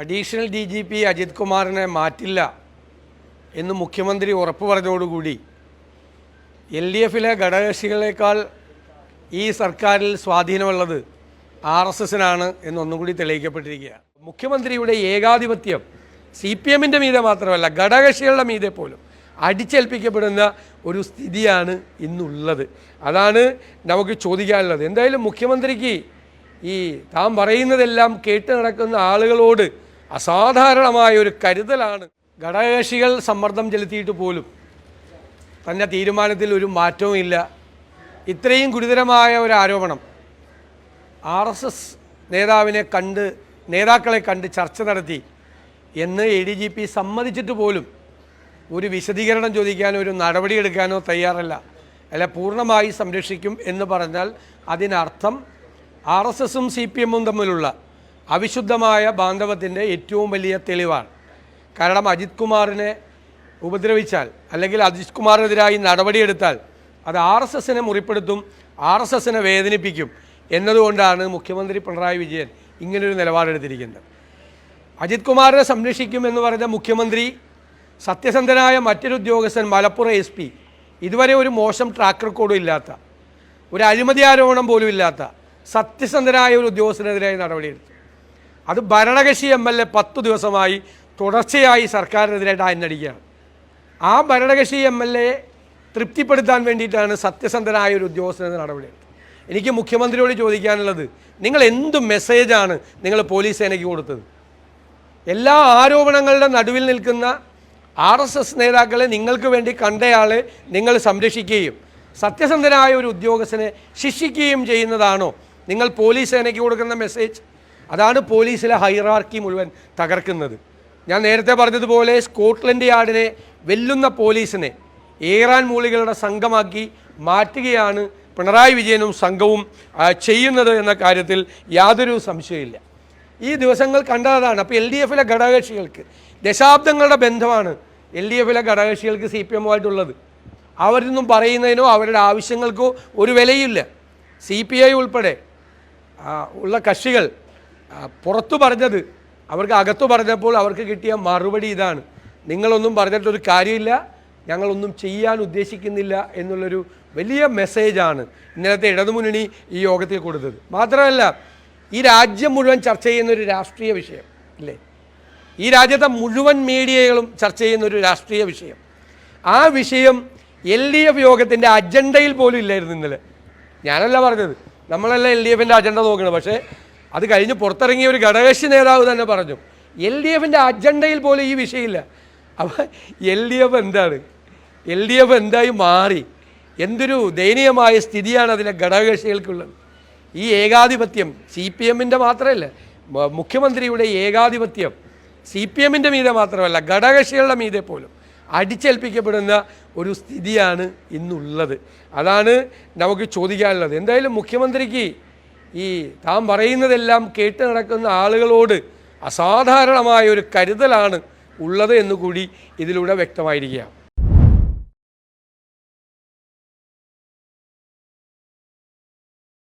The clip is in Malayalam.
Additional D G P Ajith കുമാറിനെ മാറ്റില്ല എന്ന് മുഖ്യമന്ത്രി ഉറപ്പു പറഞ്ഞതോടുകൂടി എൽ ഡി എഫിലെ ഘടകകക്ഷികളേക്കാൾ ഈ സർക്കാരിൽ സ്വാധീനമുള്ളത് ആർ എസ് എസിനാണ് എന്നൊന്നും കൂടി തെളിയിക്കപ്പെട്ടിരിക്കുകയാണ്. മുഖ്യമന്ത്രിയുടെ ഏകാധിപത്യം സി പി എമ്മിന്റെ മീതെ മാത്രമല്ല ഘടകകക്ഷികളുടെ മീതെ പോലും അടിച്ചേൽപ്പിക്കപ്പെടുന്ന ഒരു സ്ഥിതിയാണ് ഇന്നുള്ളത്. അതാണ് നമുക്ക് ചോദിക്കാനുള്ളത്. എന്തായാലും മുഖ്യമന്ത്രിക്ക് ഈ താൻ പറയുന്നതെല്ലാം കേട്ട് നടക്കുന്ന ആളുകളോട് അസാധാരണമായ ഒരു കരുതലാണ്. ഘടകകക്ഷികൾ സമ്മർദ്ദം ചെലുത്തിയിട്ട് പോലും തന്നെ തീരുമാനത്തിൽ ഒരു മാറ്റവും ഇല്ല. ഇത്രയും ഗുരുതരമായ ഒരു ആരോപണം ആർ എസ് എസ് നേതാവിനെ കണ്ട് നേതാക്കളെ കണ്ട് ചർച്ച നടത്തി എന്ന് എ ഡി ജി പി സമ്മതിച്ചിട്ട് പോലും ഒരു വിശദീകരണം ചോദിക്കാനോ ഒരു നടപടിയെടുക്കാനോ തയ്യാറല്ല. അല്ല പൂർണമായി സംരക്ഷിക്കും എന്ന് പറഞ്ഞാൽ അതിനർത്ഥം ആർ എസ് എസും സി പി എമ്മും തമ്മിലുള്ള അവിശുദ്ധമായ ബാന്ധവത്തിന്റെ ഏറ്റവും വലിയ തെളിവാണ്. കാരണം അജിത് കുമാറിനെ ഉപദ്രവിച്ചാൽ അല്ലെങ്കിൽ അജിത് കുമാറിനെതിരായി നടപടിയെടുത്താൽ അത് ആർ എസ് എസിനെ മുറിപ്പെടുത്തും ആർ എസ് എസിനെ വേദനിപ്പിക്കും എന്നതുകൊണ്ടാണ് മുഖ്യമന്ത്രി പിണറായി വിജയൻ ഇങ്ങനൊരു നിലപാടെടുത്തിരിക്കുന്നത്. അജിത് കുമാറിനെ സംരക്ഷിക്കും എന്ന് പറഞ്ഞ മുഖ്യമന്ത്രി സത്യസന്ധനായ മറ്റൊരു ഉദ്യോഗസ്ഥൻ മലപ്പുറം എസ് പി ഇതുവരെ ഒരു മോശം ട്രാക്ക് റെക്കോർഡും ഇല്ലാത്ത ഒരു അഴിമതി ആരോപണം പോലും ഇല്ലാത്ത സത്യസന്ധനായ ഒരു ഉദ്യോഗസ്ഥനെതിരായി നടപടിയെടുത്തു. അത് ഭരണകക്ഷി എം എൽ എ പത്ത് ദിവസമായി തുടർച്ചയായി സർക്കാരിനെതിരായിട്ട് ആയിരുന്നടിക്കുകയാണ് ആ ഭരണകക്ഷി എം എൽ എ തൃപ്തിപ്പെടുത്താൻ വേണ്ടിയിട്ടാണ് സത്യസന്ധനായ ഒരു ഉദ്യോഗസ്ഥനെതിരെ നടപടി എനിക്ക് മുഖ്യമന്ത്രിയോട് ചോദിക്കാനുള്ളത് നിങ്ങൾ എന്ത് മെസ്സേജാണ് നിങ്ങൾ പോലീസ് സേനയ്ക്ക് കൊടുത്തത്? എല്ലാ ആരോപണങ്ങളുടെ നടുവിൽ നിൽക്കുന്ന ആർ എസ് എസ് നേതാക്കളെ നിങ്ങൾക്ക് വേണ്ടി കണ്ടയാളെ നിങ്ങൾ സംരക്ഷിക്കുകയും സത്യസന്ധനായ ഒരു ഉദ്യോഗസ്ഥനെ ശിക്ഷിക്കുകയും ചെയ്യുന്നതാണോ നിങ്ങൾ പോലീസ് സേനയ്ക്ക് കൊടുക്കുന്ന മെസ്സേജ്? അതാണ് പോലീസിലെ ഹൈറാർക്കി മുഴുവൻ തകർക്കുന്നത്. ഞാൻ നേരത്തെ പറഞ്ഞതുപോലെ സ്കോട്ട്ലൻഡ് യാർഡിനെ വെല്ലുന്ന പോലീസിനെ ഏറാൻ മൂളികളുടെ സംഘമാക്കി മാറ്റുകയാണ് പിണറായി വിജയനും സംഘവും ചെയ്യുന്നത് എന്ന കാര്യത്തിൽ യാതൊരു സംശയമില്ല ഈ ദിവസങ്ങൾ കണ്ടതാണ്. അപ്പോൾ എൽ ഡി എഫിലെ ഘടകകക്ഷികൾക്ക് ദശാബ്ദങ്ങളുടെ ബന്ധമാണ് എൽ ഡി എഫിലെ ഘടകകക്ഷികൾക്ക് സി പി എമ്മുമായിട്ടുള്ളത്. അവരൊന്നും പറയുന്നതിനോ അവരുടെ ആവശ്യങ്ങൾക്കോ ഒരു വിലയില്ല സി പി ഐ ഉൾപ്പെടെ ഉള്ള കക്ഷികൾ പുറത്തു പറഞ്ഞത് അവർക്ക് അകത്തു പറഞ്ഞപ്പോൾ അവർക്ക് കിട്ടിയ മറുപടി ഇതാണ്. നിങ്ങളൊന്നും പറഞ്ഞിട്ടൊരു കാര്യമില്ല ഞങ്ങളൊന്നും ചെയ്യാൻ ഉദ്ദേശിക്കുന്നില്ല എന്നുള്ളൊരു വലിയ മെസ്സേജാണ് ഇന്നലത്തെ ഇടതുമുന്നണി ഈ യോഗത്തിൽ കൊടുത്തത്. മാത്രമല്ല ഈ രാജ്യം മുഴുവൻ ചർച്ച ചെയ്യുന്ന ഒരു രാഷ്ട്രീയ വിഷയം ഇല്ലേ ഈ രാജ്യത്തെ മുഴുവൻ മീഡിയകളും ചർച്ച ചെയ്യുന്ന ഒരു രാഷ്ട്രീയ വിഷയം. ആ വിഷയം എൽ ഡി എഫ് യോഗത്തിന്റെ അജണ്ടയിൽ പോലും ഇല്ലായിരുന്നു ഇന്നലെ. ഞാനല്ല പറഞ്ഞത് നമ്മളല്ല എൽ ഡി എഫിന്റെ അജണ്ട നോക്കുന്നത് പക്ഷേ അത് കഴിഞ്ഞ് പുറത്തിറങ്ങിയ ഒരു ഘടകക്ഷി നേതാവ് തന്നെ പറഞ്ഞു എൽ ഡി എഫിന്റെ അജണ്ടയിൽ പോലും ഈ വിഷയമില്ല. അപ്പോൾ എൽ ഡി എഫ് എന്താണ്? എൽ ഡി എഫ് എന്തായി മാറി? എന്തൊരു ദയനീയമായ സ്ഥിതിയാണ് അതിലെ ഘടകകക്ഷികൾക്കുള്ളത്. ഈ ഏകാധിപത്യം സി പി എമ്മിന്റെ മാത്രമല്ല മുഖ്യമന്ത്രിയുടെ ഏകാധിപത്യം സി പി എമ്മിന്റെ മീതെ മാത്രമല്ല ഘടകകക്ഷികളുടെ മീതെ പോലും അടിച്ചേൽപ്പിക്കപ്പെടുന്ന ഒരു സ്ഥിതിയാണ് ഇന്നുള്ളത്. അതാണ് നമുക്ക് ചോദിക്കാനുള്ളത്. എന്തായാലും മുഖ്യമന്ത്രിക്ക് ഈ താൻ പറയുന്നതെല്ലാം കേട്ട് നടക്കുന്ന ആളുകളോട് അസാധാരണമായ ഒരു കരുതലാണ് ഉള്ളത് എന്നുകൂടി ഇതിലൂടെ വ്യക്തമായിരിക്കുകയാണ്.